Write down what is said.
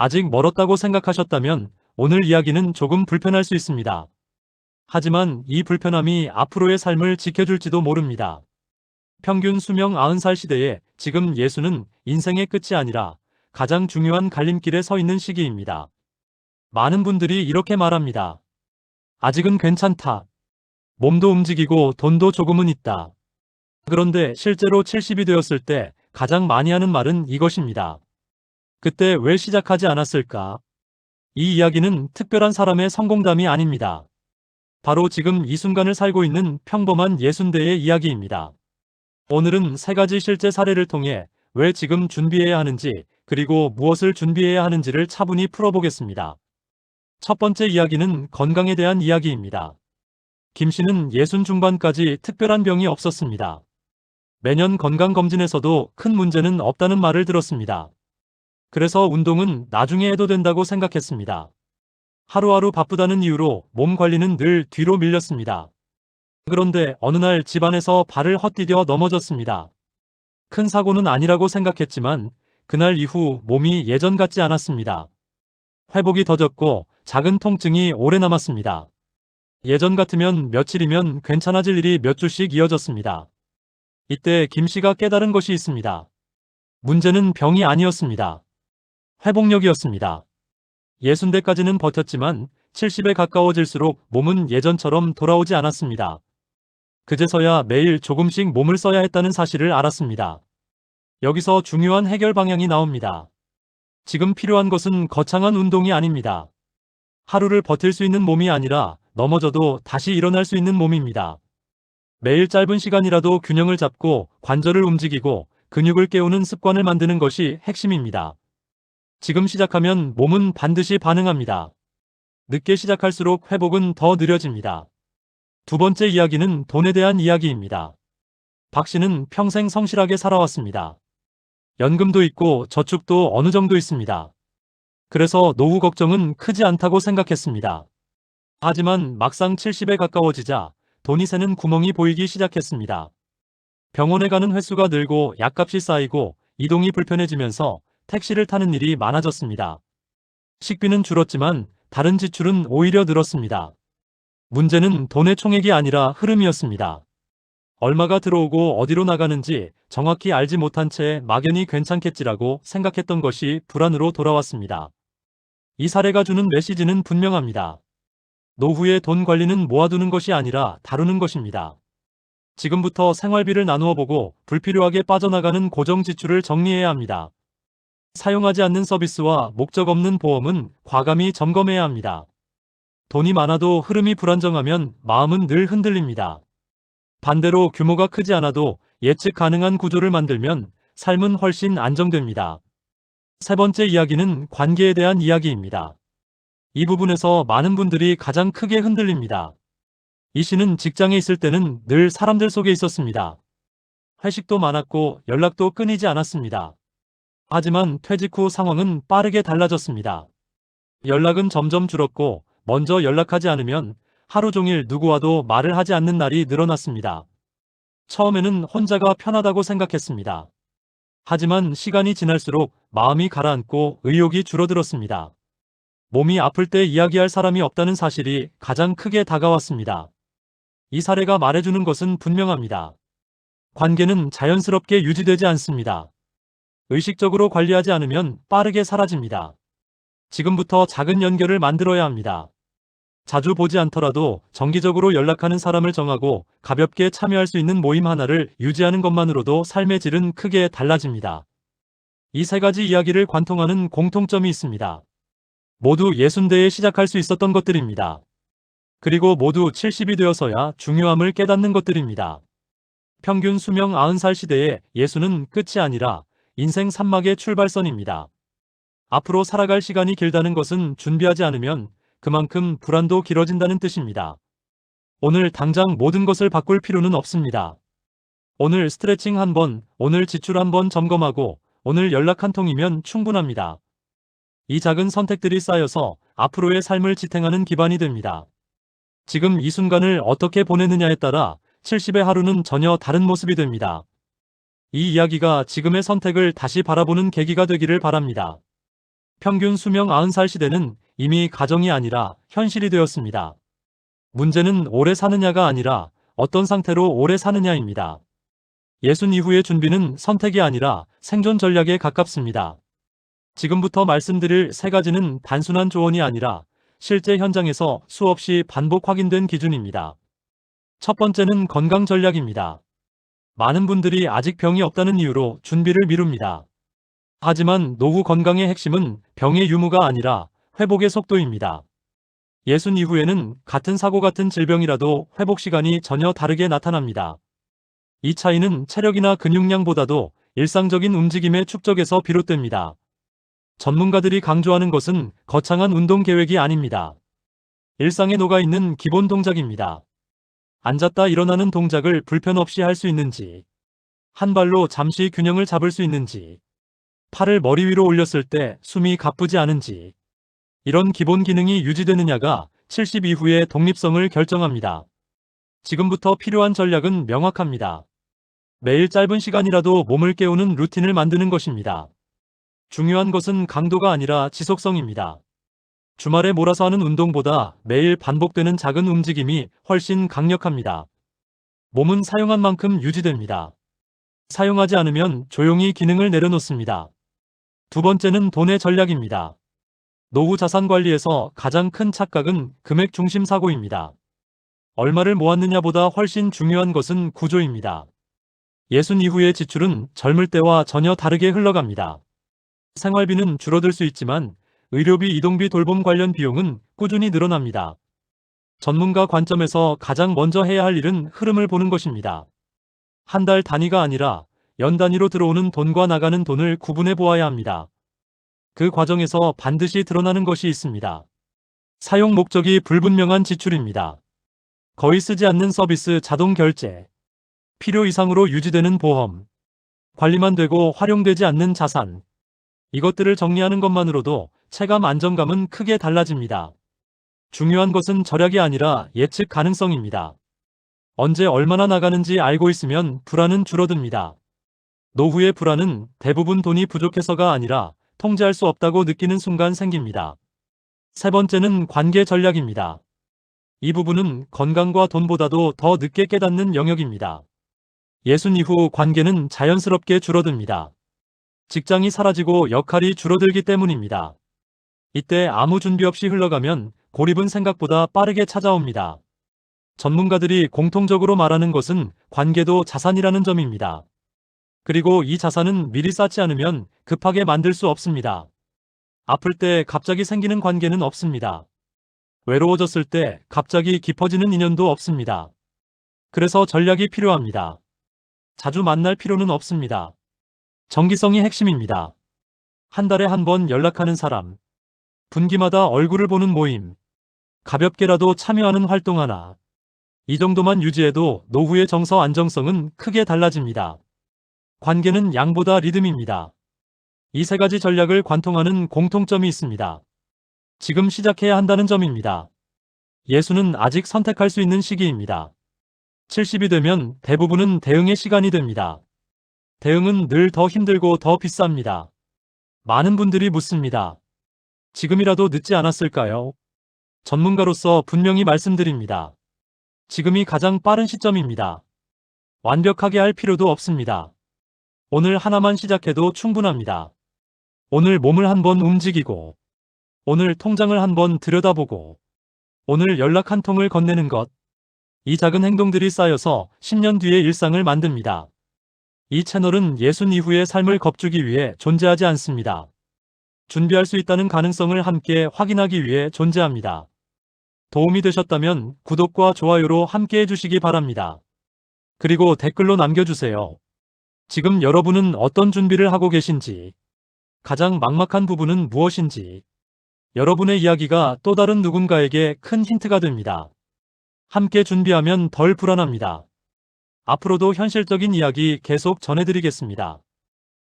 아직 멀었다고 생각하셨다면 오늘 이야기는 조금 불편할 수 있습니다. 하지만 이 불편함이 앞으로의 삶을 지켜줄지도 모릅니다. 평균 수명 90살 시대에 지금 예수는 인생의 끝이 아니라 가장 중요한 갈림길에 서 있는 시기입니다. 많은 분들이 이렇게 말합니다. 아직은 괜찮다. 몸도 움직이고 돈도 조금은 있다. 그런데 실제로 70이 되었을 때 가장 많이 하는 말은 이것입니다. 그때 왜 시작하지 않았을까? 이 이야기는 특별한 사람의 성공담이 아닙니다. 바로 지금 이 순간을 살고 있는 평범한 예순대의 이야기입니다. 오늘은 세 가지 실제 사례를 통해 왜 지금 준비해야 하는지 그리고 무엇을 준비해야 하는지를 차분히 풀어보겠습니다. 첫 번째 이야기는 건강에 대한 이야기입니다. 김 씨는 예순 중반까지 특별한 병이 없었습니다. 매년 건강검진에서도 큰 문제는 없다는 말을 들었습니다. 그래서 운동은 나중에 해도 된다고 생각했습니다. 하루하루 바쁘다는 이유로 몸 관리는 늘 뒤로 밀렸습니다. 그런데 어느 날 집안에서 발을 헛디뎌 넘어졌습니다. 큰 사고는 아니라고 생각했지만 그날 이후 몸이 예전 같지 않았습니다. 회복이 더뎠고 작은 통증이 오래 남았습니다. 예전 같으면 며칠이면 괜찮아질 일이 몇 주씩 이어졌습니다. 이때 김 씨가 깨달은 것이 있습니다. 문제는 병이 아니었습니다. 회복력이었습니다. 60대까지는 버텼지만 70에 가까워질수록 몸은 예전처럼 돌아오지 않았습니다. 그제서야 매일 조금씩 몸을 써야 했다는 사실을 알았습니다. 여기서 중요한 해결 방향이 나옵니다. 지금 필요한 것은 거창한 운동이 아닙니다. 하루를 버틸 수 있는 몸이 아니라 넘어져도 다시 일어날 수 있는 몸입니다. 매일 짧은 시간이라도 균형을 잡고 관절을 움직이고 근육을 깨우는 습관을 만드는 것이 핵심입니다. 지금 시작하면 몸은 반드시 반응합니다. 늦게 시작할수록 회복은 더 느려집니다. 두 번째 이야기는 돈에 대한 이야기입니다. 박 씨는 평생 성실하게 살아왔습니다. 연금도 있고 저축도 어느 정도 있습니다. 그래서 노후 걱정은 크지 않다고 생각했습니다. 하지만 막상 70에 가까워지자 돈이 새는 구멍이 보이기 시작했습니다. 병원에 가는 횟수가 늘고 약값이 쌓이고 이동이 불편해지면서 택시를 타는 일이 많아졌습니다. 식비는 줄었지만 다른 지출은 오히려 늘었습니다. 문제는 돈의 총액이 아니라 흐름이었습니다. 얼마가 들어오고 어디로 나가는지 정확히 알지 못한 채 막연히 괜찮겠지라고 생각했던 것이 불안으로 돌아왔습니다. 이 사례가 주는 메시지는 분명합니다. 노후의 돈 관리는 모아두는 것이 아니라 다루는 것입니다. 지금부터 생활비를 나누어 보고 불필요하게 빠져나가는 고정 지출을 정리해야 합니다. 사용하지 않는 서비스와 목적 없는 보험은 과감히 점검해야 합니다. 돈이 많아도 흐름이 불안정하면 마음은 늘 흔들립니다. 반대로 규모가 크지 않아도 예측 가능한 구조를 만들면 삶은 훨씬 안정됩니다. 세 번째 이야기는 관계에 대한 이야기입니다. 이 부분에서 많은 분들이 가장 크게 흔들립니다. 이 씨는 직장에 있을 때는 늘 사람들 속에 있었습니다. 회식도 많았고 연락도 끊이지 않았습니다. 하지만 퇴직 후 상황은 빠르게 달라졌습니다. 연락은 점점 줄었고 먼저 연락하지 않으면 하루 종일 누구와도 말을 하지 않는 날이 늘어났습니다. 처음에는 혼자가 편하다고 생각했습니다. 하지만 시간이 지날수록 마음이 가라앉고 의욕이 줄어들었습니다. 몸이 아플 때 이야기할 사람이 없다는 사실이 가장 크게 다가왔습니다. 이 사례가 말해주는 것은 분명합니다. 관계는 자연스럽게 유지되지 않습니다. 의식적으로 관리하지 않으면 빠르게 사라집니다. 지금부터 작은 연결을 만들어야 합니다. 자주 보지 않더라도 정기적으로 연락하는 사람을 정하고 가볍게 참여할 수 있는 모임 하나를 유지하는 것만으로도 삶의 질은 크게 달라집니다. 이 세 가지 이야기를 관통하는 공통점이 있습니다. 모두 예순대에 시작할 수 있었던 것들입니다. 그리고 모두 70이 되어서야 중요함을 깨닫는 것들입니다. 평균 수명 90살 시대에 예수는 끝이 아니라 인생 산막의 출발선입니다. 앞으로 살아갈 시간이 길다는 것은 준비하지 않으면 그만큼 불안도 길어진다는 뜻입니다. 오늘 당장 모든 것을 바꿀 필요는 없습니다. 오늘 스트레칭 한 번, 오늘 지출 한 번 점검하고 오늘 연락 한 통이면 충분합니다. 이 작은 선택들이 쌓여서 앞으로의 삶을 지탱하는 기반이 됩니다. 지금 이 순간을 어떻게 보내느냐에 따라 70의 하루는 전혀 다른 모습이 됩니다. 이 이야기가 지금의 선택을 다시 바라보는 계기가 되기를 바랍니다. 평균 수명 90살 시대는 이미 가정이 아니라 현실이 되었습니다. 문제는 오래 사느냐가 아니라 어떤 상태로 오래 사느냐입니다. 예순 이후의 준비는 선택이 아니라 생존 전략에 가깝습니다. 지금부터 말씀드릴 세 가지는 단순한 조언이 아니라 실제 현장에서 수없이 반복 확인된 기준입니다. 첫 번째는 건강 전략입니다. 많은 분들이 아직 병이 없다는 이유로 준비를 미룹니다. 하지만 노후 건강의 핵심은 병의 유무가 아니라 회복의 속도입니다. 예순 이후에는 같은 사고 같은 질병이라도 회복 시간이 전혀 다르게 나타납니다. 이 차이는 체력이나 근육량보다도 일상적인 움직임의 축적에서 비롯됩니다. 전문가들이 강조하는 것은 거창한 운동 계획이 아닙니다. 일상에 녹아있는 기본 동작입니다. 앉았다 일어나는 동작을 불편 없이 할 수 있는지, 한 발로 잠시 균형을 잡을 수 있는지, 팔을 머리 위로 올렸을 때 숨이 가쁘지 않은지, 이런 기본 기능이 유지되느냐가 70 이후의 독립성을 결정합니다. 지금부터 필요한 전략은 명확합니다. 매일 짧은 시간이라도 몸을 깨우는 루틴을 만드는 것입니다. 중요한 것은 강도가 아니라 지속성입니다. 주말에 몰아서 하는 운동보다 매일 반복되는 작은 움직임이 훨씬 강력합니다. 몸은 사용한 만큼 유지됩니다. 사용하지 않으면 조용히 기능을 내려놓습니다. 두 번째는 돈의 전략입니다. 노후 자산 관리에서 가장 큰 착각은 금액 중심 사고입니다. 얼마를 모았느냐보다 훨씬 중요한 것은 구조입니다. 예순 이후의 지출은 젊을 때와 전혀 다르게 흘러갑니다. 생활비는 줄어들 수 있지만 의료비, 이동비, 돌봄 관련 비용은 꾸준히 늘어납니다. 전문가 관점에서 가장 먼저 해야 할 일은 흐름을 보는 것입니다. 한 달 단위가 아니라 연 단위로 들어오는 돈과 나가는 돈을 구분해 보아야 합니다. 그 과정에서 반드시 드러나는 것이 있습니다. 사용 목적이 불분명한 지출입니다. 거의 쓰지 않는 서비스 자동 결제, 필요 이상으로 유지되는 보험, 관리만 되고 활용되지 않는 자산, 이것들을 정리하는 것만으로도 체감 안정감은 크게 달라집니다. 중요한 것은 절약이 아니라 예측 가능성입니다. 언제 얼마나 나가는지 알고 있으면 불안은 줄어듭니다. 노후의 불안은 대부분 돈이 부족해서가 아니라 통제할 수 없다고 느끼는 순간 생깁니다. 세 번째는 관계 전략입니다. 이 부분은 건강과 돈보다도 더 늦게 깨닫는 영역입니다. 예순 이후 관계는 자연스럽게 줄어듭니다. 직장이 사라지고 역할이 줄어들기 때문입니다. 이때 아무 준비 없이 흘러가면 고립은 생각보다 빠르게 찾아옵니다. 전문가들이 공통적으로 말하는 것은 관계도 자산이라는 점입니다. 그리고 이 자산은 미리 쌓지 않으면 급하게 만들 수 없습니다. 아플 때 갑자기 생기는 관계는 없습니다. 외로워졌을 때 갑자기 깊어지는 인연도 없습니다. 그래서 전략이 필요합니다. 자주 만날 필요는 없습니다. 정기성이 핵심입니다. 한 달에 한 번 연락하는 사람, 분기마다 얼굴을 보는 모임, 가볍게라도 참여하는 활동 하나, 이 정도만 유지해도 노후의 정서 안정성은 크게 달라집니다. 관계는 양보다 리듬입니다. 이 세 가지 전략을 관통하는 공통점이 있습니다. 지금 시작해야 한다는 점입니다. 예수는 아직 선택할 수 있는 시기입니다. 70이 되면 대부분은 대응의 시간이 됩니다. 대응은 늘 더 힘들고 더 비쌉니다. 많은 분들이 묻습니다. 지금이라도 늦지 않았을까요? 전문가로서 분명히 말씀드립니다. 지금이 가장 빠른 시점입니다. 완벽하게 할 필요도 없습니다. 오늘 하나만 시작해도 충분합니다. 오늘 몸을 한번 움직이고, 오늘 통장을 한번 들여다보고, 오늘 연락 한 통을 건네는 것. 이 작은 행동들이 쌓여서 10년 뒤의 일상을 만듭니다. 이 채널은 예순 이후의 삶을 겁주기 위해 존재하지 않습니다. 준비할 수 있다는 가능성을 함께 확인하기 위해 존재합니다. 도움이 되셨다면 구독과 좋아요로 함께 해주시기 바랍니다. 그리고 댓글로 남겨주세요. 지금 여러분은 어떤 준비를 하고 계신지, 가장 막막한 부분은 무엇인지, 여러분의 이야기가 또 다른 누군가에게 큰 힌트가 됩니다. 함께 준비하면 덜 불안합니다. 앞으로도 현실적인 이야기 계속 전해드리겠습니다.